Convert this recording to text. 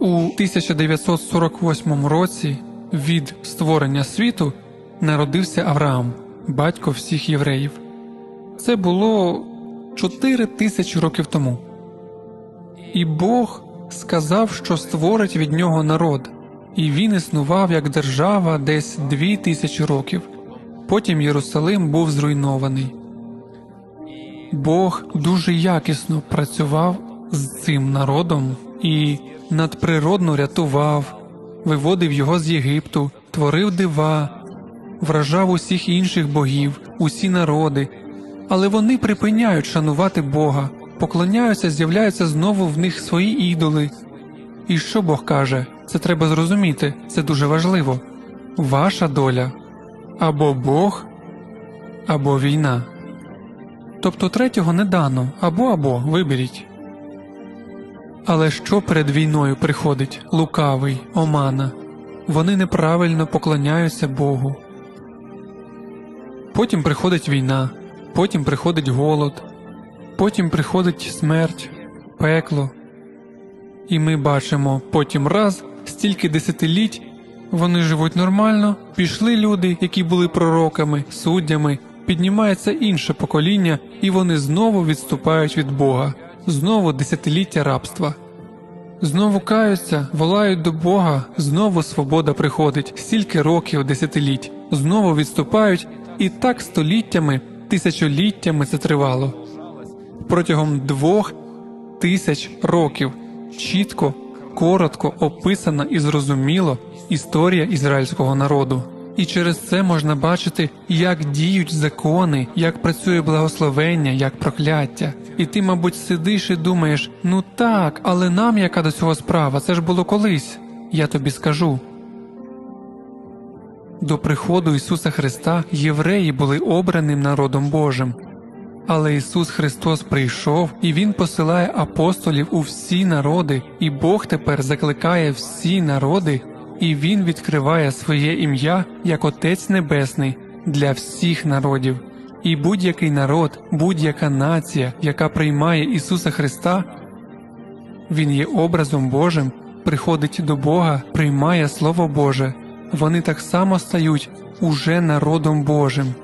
У 1948 році від створення світу народився Авраам, батько всіх євреїв. Це було 4 тисячі років тому. І Бог сказав, що створить від нього народ, і він існував як держава десь дві тисячі років. Потім Єрусалим був зруйнований. Бог дуже якісно працював з цим народом і надприродно рятував, виводив його з Єгипту, творив дива, вражав усіх інших богів, усі народи, але вони припиняють шанувати Бога, поклоняються, з'являються знову в них свої ідоли. І що Бог каже? Це треба зрозуміти, це дуже важливо. Ваша доля або Бог, або війна. Тобто третього не дано або або виберіть. Але що перед війною приходить лукавий, омана? Вони неправильно поклоняються Богу. Потім приходить війна, потім приходить голод, потім приходить смерть, пекло. І ми бачимо потім раз стільки десятиліть вони живуть нормально, пішли люди, які були пророками, суддями, піднімається інше покоління, і вони знову відступають від Бога, знову десятиліття рабства. Знову каються, волають до Бога, знову свобода приходить, стільки років, десятиліть, знову відступають, і так століттями, тисячоліттями це тривало. Протягом двох тисяч років чітко, коротко описана і зрозуміло історія ізраїльського народу. І через це можна бачити, як діють закони, як працює благословення, як прокляття. І ти, мабуть, сидиш і думаєш: ну так, але нам яка до цього справа? Це ж було колись. Я тобі скажу. До приходу Ісуса Христа євреї були обраним народом Божим. Але Ісус Христос прийшов і Він посилає апостолів у всі народи, і Бог тепер закликає всі народи, і Він відкриває своє ім'я як Отець Небесний для всіх народів. І будь-який народ, будь-яка нація, яка приймає Ісуса Христа, Він є образом Божим, приходить до Бога, приймає Слово Боже. Вони так само стають уже народом Божим.